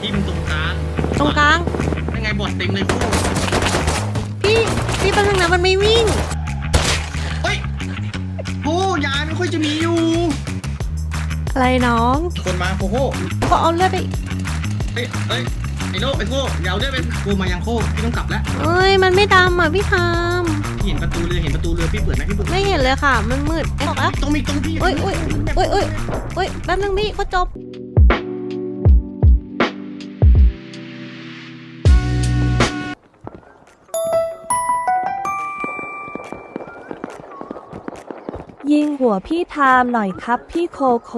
ทิมตรงกลางตรงกลาง ยังไงบอดเต็มเลยคู่พี่ พี่เป็นทางนั้นมันไม่วิ่ง เฮ้ยโอ้ยาไม่ค่อยจะมีอยู่ อะไรน้องคนมาโคโค่ก็เอาเลือดไป เฮ้ยเฮ้ยไอ้โลไอ้โค่เดี๋ยวเดี๋ยวเป็นโคมายังโคพี่ต้องกลับแล้วเอ้ย มันไม่ดำอะพี่ทามพี่เห็นประตูเรือเห็นประตูเรือพี่เปิดไหมพี่เปิดไม่เห็นเลยค่ะ มันมืดเอ๊ะบอกแล้วตรงมีตรงพี่เอ้ยเอ้ยเอ้ยเอ้ยเฮ้ยแป๊บนึงพี่ก็จบ ยิงหัวพี่ทามหน่อยครับพี่โคโค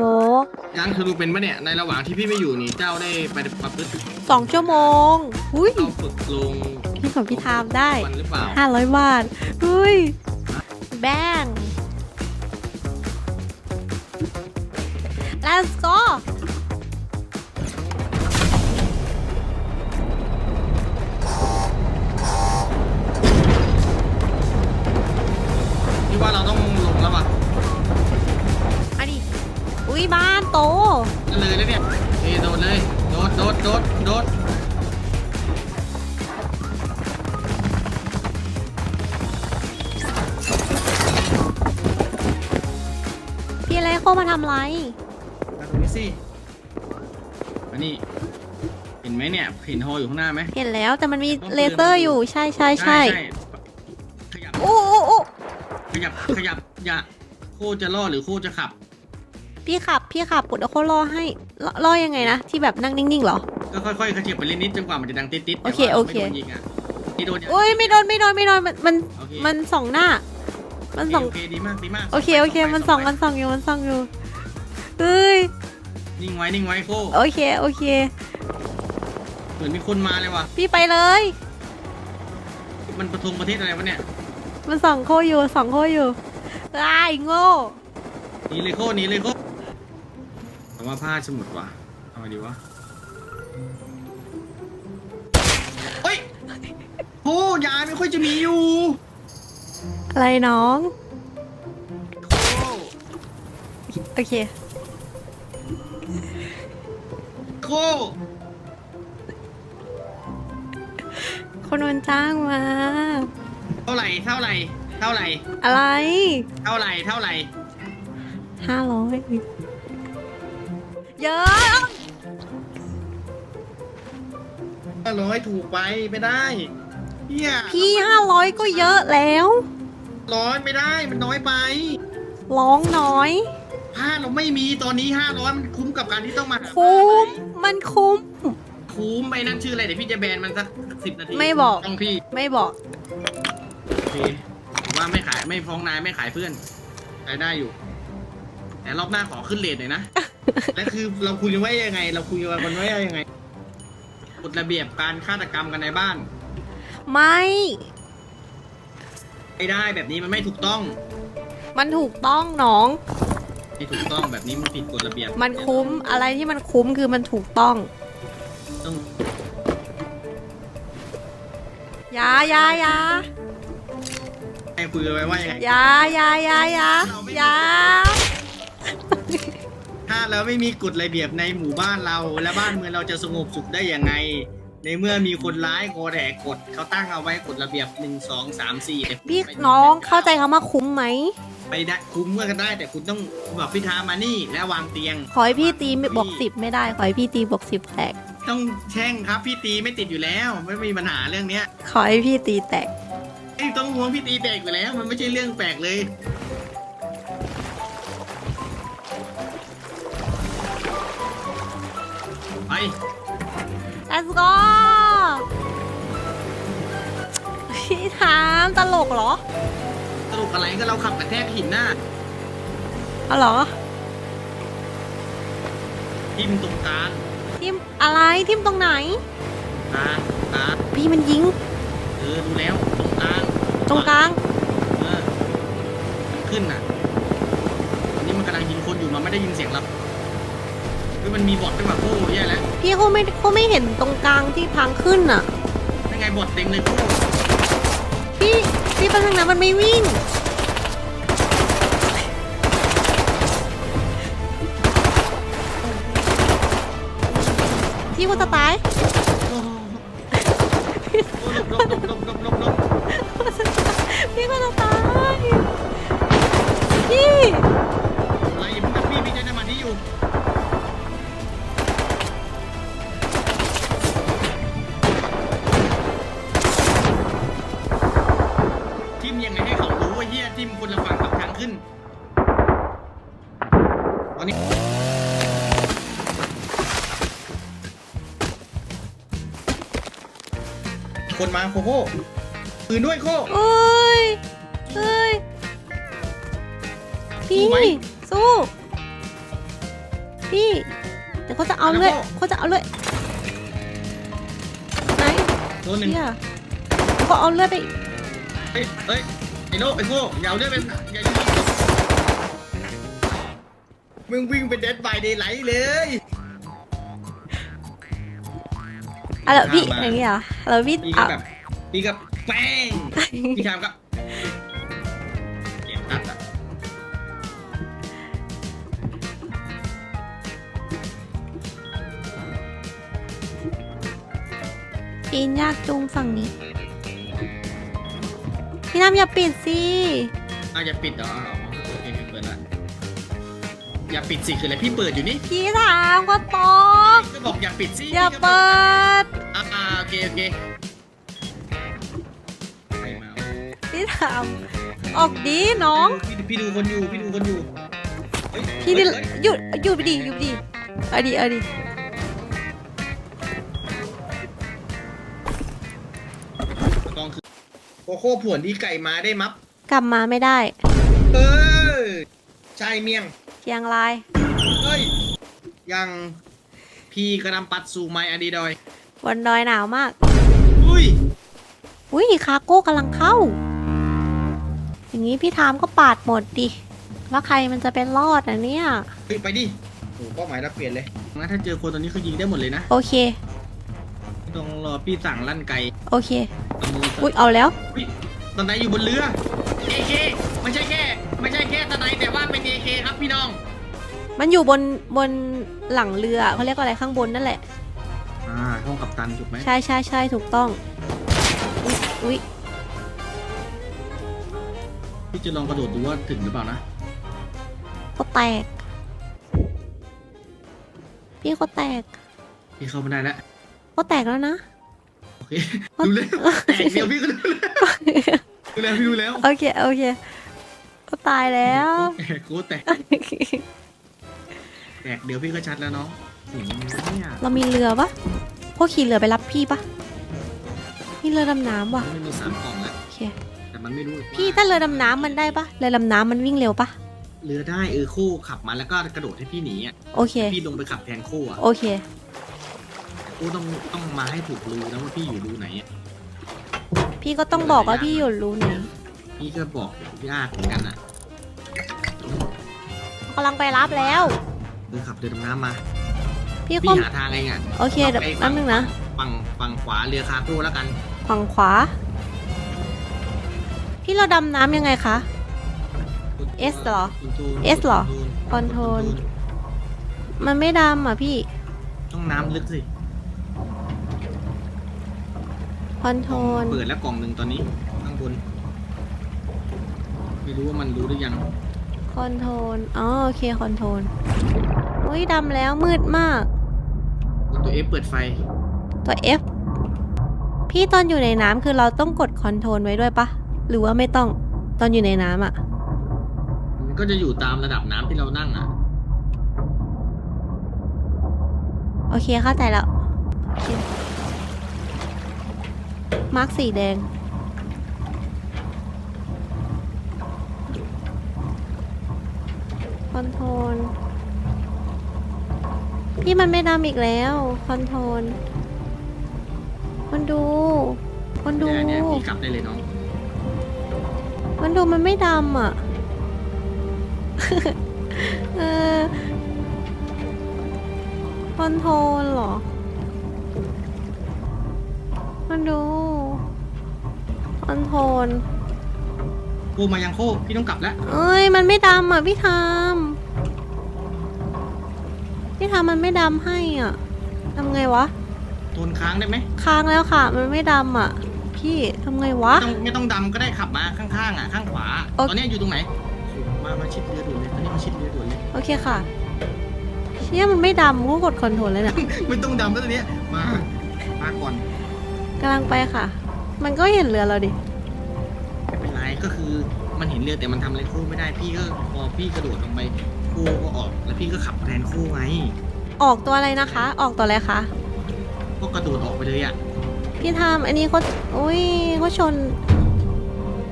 ยังคือดูเป็นปะเนี่ยในระหว่างที่พี่ไม่อยู่นี่เจ้าได้ไปปรับพฤติสองชั่วโมงหุ้ยเข้าฝึกลงพี่ของพี่ทามได้ วันหรือเปล่าห้าร้อยบาทเฮ้ย แบง let's go พี่ว่าเราต้องลงแล้วป่ะอันนี้ อุ้ยบ้านโตนั่นเลยแล้วเนี่ยเอยโดดเลย โดด โดด โดด โดด พี่อะไรโคมาทำไร มาตรงนี้สิมานี่ เห็นไหมเนี่ย เห็นฮออยู่ข้างหน้าไหม เห็นแล้วแต่มันมีเลเซอร์อยู่ใช่ใช่ใช่ขยับ โอ้โอ้โอ้ขยับ ขยับ อย่า โคจะล่อหรือโคจะขับ พี่ขับ พี่ขับปุดเอาโครอให้รอรอยังไงนะ ที่แบบนั่งนิ่งๆเหรอ ก็ค่อยๆขยับไปเรื่อยนิดจนกว่ามันจะดังติดๆโอเคแต่ว่าโอเค ไม่โดนยิงอะที่โดนโอ้ยไม่โดนไม่โดนไม่โดนมันมันโอเคมันส่องหน้า มันส่องโอเคดีมากดีมากโอเคโอเค มันส่องมันส่องอยู่มันส่องอยู่เฮ้ยนิ่งไว้นิ่งไว้โคโอเคโอเค เหมือนมีคนมาเลยว่ะพี่ไปเลย มันประทงประเทศอะไรวะเนี่ยมันส่องโคอยู่ส่องโคอยู่ไอ้ายโง่หนีเลยโคหนีเลยโคแต่ ว่าผ้าสมุดว่ะเอาไงดีวะเฮ้ยโอ้ยาไม่ค่อยจะมีอยู่อะไรน้อง โอ้โอเค โคคนโดนจ้างมา เท่าไหร่เท่าไหร่เท่าไหร่อะไรเท่าไหร่เท่าไหร่ห้าร้อย เยอะ ห้าร้อยถูกไปไม่ได้เฮียพี่ห้าร้อยก็เยอะแล้ว ร้อยไม่ได้มันน้อยไปร้องน้อยผ้าเราไม่มีตอนนี้ห้าร้อยมันคุ้มกับการที่ต้องมาหาคุ้ม มันคุ้ม คุ้มไปนั่นชื่ออะไรเดี๋ยวพี่จะแบนมันสักสิบนาทีไม่บอก ต้องพี่ไม่บอก โอเคผมว่าไม่ขายไม่ฟ้องนายไม่ขายเพื่อนขายได้อยู่ แต่รอบหน้าขอขึ้นเลทหน่อยนะ และคือเราคุยกันไว้ยังไง เราคุยกันไว้ยังไงกฎระเบียบการฆาตกรรมกันในบ้าน ไม่ ไม่ได้แบบนี้มันไม่ถูกต้อง มันถูกต้องน้อง ไม่ถูกต้องแบบนี้มันผิดกฎระเบียบมันคุ้มอะไรที่มันคุ้มคือมันถูกต้องต้องอยาอยาอยาให้คุยกันไว้ว่ายังไงอยาอยาอยาอยาอยา ถ้าเราไม่มีกฎระเบียบในหมู่บ้านเรา และบ้านเมืองเราจะสงบสุขได้ยังไง ในเมื่อมีคนร้ายคอแดกกฎเขาตั้งเอาไว้กฎระเบียบหนึ่งสองสามสี่แต่คุณพี่ไม่น้องเข้าใจคำว่าคุ้มไหมไปได้คุ้มเมื่อกันได้ แต่คุณต้องบอกพิธามานี่และวางเตียง ขอให้พี่ตีบวกสิบไม่ได้ขอให้พี่ตีบวกสิบแตก ต้องแช่งครับพี่ตีไม่ติดอยู่แล้ว ไม่มีปัญหาเรื่องเนี้ยขอให้พี่ตีแตกไอ้ยต้องห่วงพี่ตีแตกอยู่แล้ว มันไม่ใช่เรื่องแปลกเลย let's go พี่ถามตลกเหรอสรุปอะไรก็เราขับกระแทกหินหน้าเอาเหรอทิมตรงกลางทิมอะไรทิมตรงไหน กลางกลางพี่มันยิง เออดูแล้วตรงกลางตรงกลาง เออมันขึ้นน่ะตอนนี้มันกำลังยิงคนอยู่มันไม่ได้ยินเสียงเรา เฮ้ยมันมีบอทด้วยว่ะโอ้แย่แล้วพี่เขาไม่เขาไม่เห็นตรงกลางที่ทางขึ้นอะ ยังไงบอทเต็มเลยโอ้พี่พี่ไปทางนั้นมันไม่วิ่งทีมคนจะตายโอ้โหโอ้หลบหลบหลบหลบหลบหลบ พี่คนจะตาย คนมาโคโค่ปืนด้วยโคโอ้ยเอ้ย พี่ สู้ไหมสู้ พี่ เดี๋ยวเขาจะเอาเอาแล้วเลยพ่อเขาจะเอาเลยไหนโดนหนึ่งเชี่ยเขาเอาเลือดไป เฮ้ยเฮ้ยไอ้โลกไอ้โคอย่าเอาเรื่องเป็นอย่ายิงมึงวิ่งเป็นเดดบายเดย์ไลท์เลย อะไรพี่มาอย่างเงี้ยเหรอแล้วพี่พี่ก็เอาแบบพี่ก็แป้งพี่ทำก็เก็บตัดอะปีนยากจุงฝั่งนี้ พี่น้ำอย่าปิดสิอ้าวอย่าปิดเหรอ อย่าปิดสิคืออะไรพี่เปิดอยู่นี่พี่ถามก็ตอบก็บอกอย่าปิดสิอย่าพี่ก็เปิดอ่าอ่าโอเคโอเคใครมาพี่ถามออกดีน้องพี่พี่ดูคนอยู่พี่ดูคนอยู่เฮ้ยพี่ดิเฮ้ยหยุดหยุดไปดิหยุดไปดิเอาดิเอาดิกองคือโคโค่ผวนที่ไก่มาได้มับกลับมาไม่ได้ เออใช่เมียงเชียงราย เฮ้ย ยังพี่กระนำปัดสู่ไม้อดีดอยบนดอยหนาวมาก อุ้ย อุ้ยคาโก้กำลังเข้า อย่างนี้พี่ทามก็ปาดหมดดิ แล้วใครมันจะเป็นรอดอะเนี่ย เฮ้ย ไปดิโอ้เป้าหมายเราเปลี่ยนเลยงั้นถ้าเจอคนตอนนี้เขายิงได้หมดเลยนะโอเคไม่ต้องรอพี่สั่งลั่นไกโอเค เอามืออุ้ยเอาแล้วอุ๊ยตอนไหนอยู่บนเรือ AK ไม่ใช่แค่ ไม่ใช่แค่ตอนไหน แต่ว่าเป็น AK ครับพี่น้อง มันอยู่บนบนหลังเรือเขาเรียกว่าอะไรข้างบนนั่นแหละ อ่าห้องกัปตันถูกไหมใช่ใช่ใช่ถูกต้อง อุ๊ยอุ้ยพี่จะลองกระโดดดูว่าถึงหรือเปล่านะ ก็แตก พี่ก็แตกพี่เข้าไม่ได้แล้วก็แตกแล้วนะ โอเคดูแล้วแตกเดียวพี่ก็รู้แล้วดูแล้วพี่ดูแล้ว โอเค โอเค ก็ตายแล้ว แตกโคตรแตกแตกเดี๋ยวพี่ก็ชัดแล้วเนาะเห็นไหมเนี่ยเรามีเรือปะพวกขี่เรือไปรับพี่ปะมีเรือดำน้ำว่ะมันมีสามกล่องแล้ว โอเค แต่มันไม่รู้ว่พี่ถ้าเรือดำน้ำมันได้ปะเรือดำน้ำมันวิ่งเร็วปะเรือได้เออคู่ขับมาแล้วก็กระโดดให้พี่หนีอะโอเค พี่ลงไปขับแทนคู่อะโอเค คู่ต้องต้องมาให้ถูกรูนะว่าพี่อยู่รูไหนอะพี่ก็ต้องบอกว่าพี่อยู่รูไหน พี่ก็บอกยากเหมือนกันอะกำลังไปรับแล้วเรือขับเรือดำน้ำมา พี่คพี่มหาทางเองอะโอเคเดี๋ยวแป๊บนึงนะ ฝั่งฝั่งขวาเรือคาร์โก้แล้วกัน ฝั่งขวา พี่เราดำน้ำยังไงคะ S เหรอ S เหรอคอนโทรลมันไม่ดำอะพี่ต้องน้ำลึกสิ คอนโทรลเปิดแล้วกล่องหนึ่งตอนนี้ข้างบน ไม่รู้ว่ามันรู้หรือยังคอนโทรลอ๋อโอเคคอนโทรลอุ้ยดำแล้วมืดมาก ตัวเอฟเปิดไฟ ตัว F พี่ตอนอยู่ในน้ำคือเราต้องกดคอนโทรลไว้ด้วยปะหรือว่าไม่ต้องตอนอยู่ในน้ำอะ มันก็จะอยู่ตามระดับน้ำที่เรานั่งอะ โอเคเข้าใจแล้วโอเคมาร์กสีแดง อนโทรลพี่มันไม่ดำอีกแล้ว คอนโทรลมันดูมันดู เนี่ยเนี่ยพี่กลับได้เลยน้องมันดูมันไม่ดำอะ เออ คอนโทรลเหรอ มันดู คอนโทรลโคมายังโคพี่ต้องกลับแล้ว เอ้ย มันไม่ดำอะพี่ทำ พี่ทำมันไม่ดำให้อะทำไงวะนค้างได้ไหมค้างแล้วค่ะ มันไม่ดำอะ พี่ทำไงวะ ไม่ต้องไม่ต้องดำก็ได้ขับมาข้างๆอะข้างขวา โอเค ตอนนี้อยู่ตรงไหนโอ้โหมามาชิดเรือด่วนเลยตอนนี้มาชิดเรือด่วนเลย โอเคค่ะเชี่ยมันไม่ดำกูกดคอนโทรลเลยเนี่ยไม่ต้องดำแล้วตอนนี้มามาก่อนกำลังไปค่ะ มันก็เห็นเรือเราดิไม่เป็นไรก็คือมันเห็นเรือแต่มันทำอะไรคู่ไม่ได้พี่ก็พอพี่กระโดดลงไป คู่ก็ออก แล้วพี่ก็ขับแทนคู่ไงออกตัวอะไรนะคะ ออกตัวอะไรคะ ก็กระโดดออกไปเลยอะพี่ทามอันนี้เขาอุ้ยเขาชน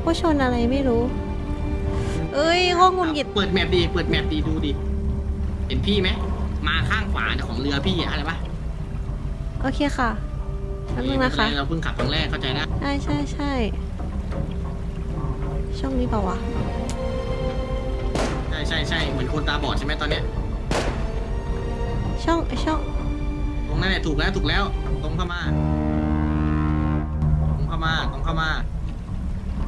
เขาชนอะไรไม่รู้ เอ้ยเขางุนหงิดเปิดแมปดีเปิดแมปดีดูดิเห็นพี่ไหมมาข้างขวาของเรือพี่อะอะไรปะโอเคค่ะแป๊บนึงนะคะไม่เป็ไรเราเพิ่งขับครั้งแรกเข้าใจนะ ใช่ใช่ใช่ช่องนี้เปล่าวะใช่ใช่ใช่เหมือนคนตาบอดใช่ไหมตอนเนี้ยช่องช่องตรงนั้นแหละถูกแล้วถูกแล้ว ตรงเข้ามา ตรงเข้ามาตรงเข้ามา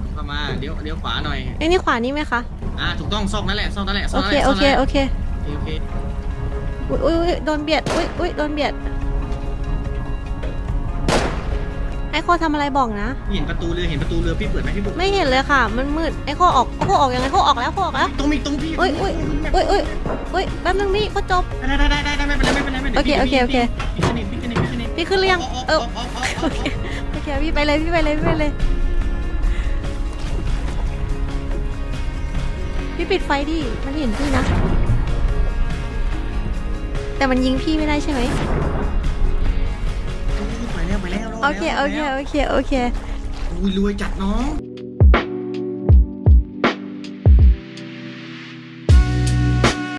ตรงเข้ามาเดี๋ยวเดี๋ยวขวาหน่อยไอ้ยนี่ขวานี่ไหมคะ อ่าถูกต้องซอกนั่นแหละซอกนั่นแหละซโออกนั่นเค แหละโอซกเค นั่นแหละโอเค โอเคโอเคอุ้ยอุ้ยอุ้ยโดนเบียด อุ้ยอุ้ยโดนเบียด ไอ้โคทำอะไรบอกนะพี่เห็นประตูเรือเห็นประตูเรือพี่เปิดไหมพี่เปิดไม่เห็นเลยค่ะ มันมืดไอ้โคออกไอ้โคออกยังไงโคออกแล้วโคออกแล้วตรงมีตรงพี่อุ้ยอุ้ยอุ้ยอุ้ยอุ้ยแป๊บนึงพี่ก็จบได้ได้ได้ได้ได้ไม่เป็นไรไม่เป็นไรไม่เป็นไรโอเคโอเคโอเคพี่ขึ้นนี่พี่ขึ้นนี่พี่ขึ้นนี่พี่ขึ้นเรียงเออออกออกออกอโออกเคโอเคพี่ไปเลยพี่ไปเลยพี่ไปเลยพี่ปิดไฟดิมันเห็นพี่นะ แต่มันยิงพี่ไม่ได้ใช่ไหม โอเค โอเค โอเค โอเค อุ้ยรวยจัดน้อง